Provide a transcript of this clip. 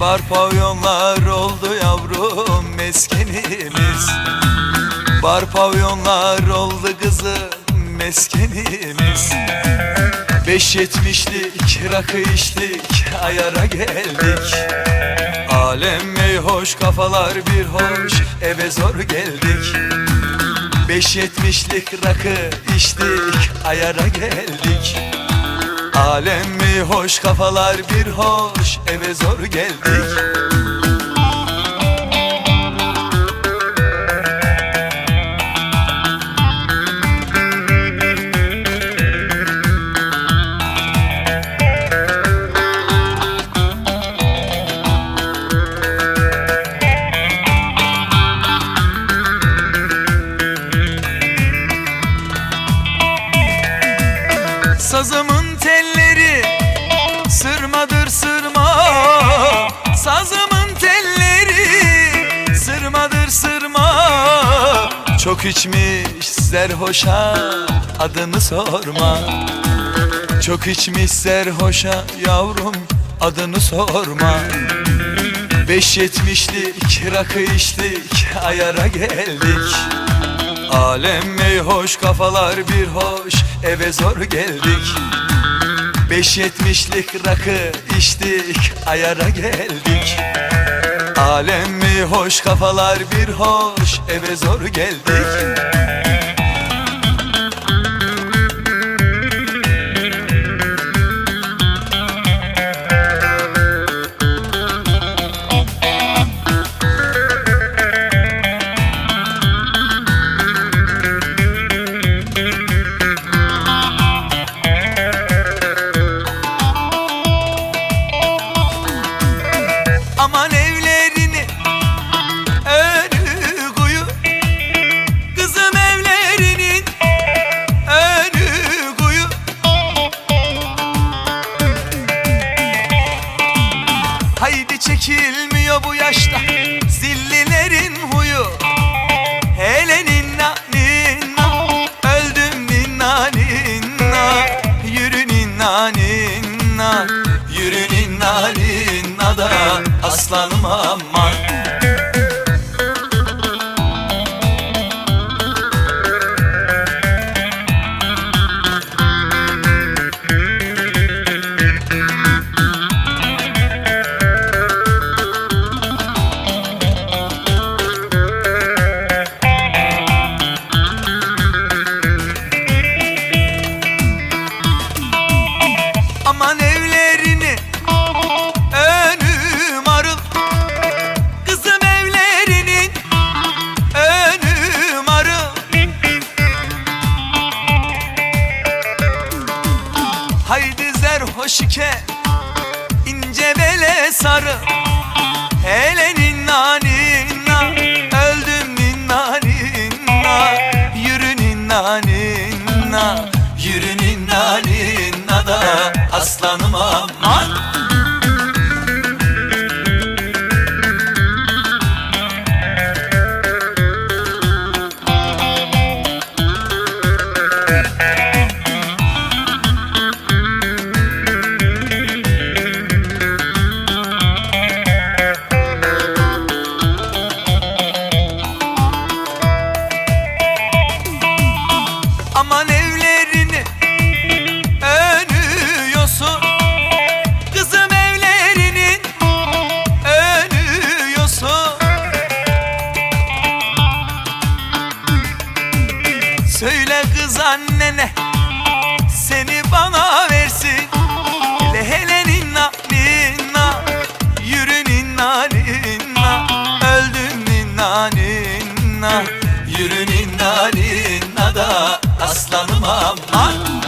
Bar pavyonlar oldu yavrum meskenimiz Bar pavyonlar oldu kızım meskenimiz Beş yetmişlik rakı içtik ayara geldik. Alem ey hoş kafalar bir hoş eve zor geldik. Beş yetmişlik rakı içtik ayara geldik Alem mi hoş kafalar bir hoş eve zor geldik. Sazımın Çok içmiş serhoşa adını sorma. Çok içmiş serhoşa yavrum adını sorma. Beş yetmişlik rakı içtik ayara geldik. Alem ey hoş kafalar bir hoş eve zor geldik. Beş yetmişlik rakı içtik ayara geldik. Alem mi hoş kafalar bir hoş eve zor geldik. Aman çekilmiyor bu yaşta zillilerin huyu. Hele ninna ninna öldüm ninna ninna Yürü ninna ninna Yürü ninna ninna da aslanım Aman Haydi zerhoş iken ince bele sarı. Hele ninna ninna öldüm ninna ninna Yürü ninna ninna Yürü ninna ninna da aslanım aman Aman aslanım aman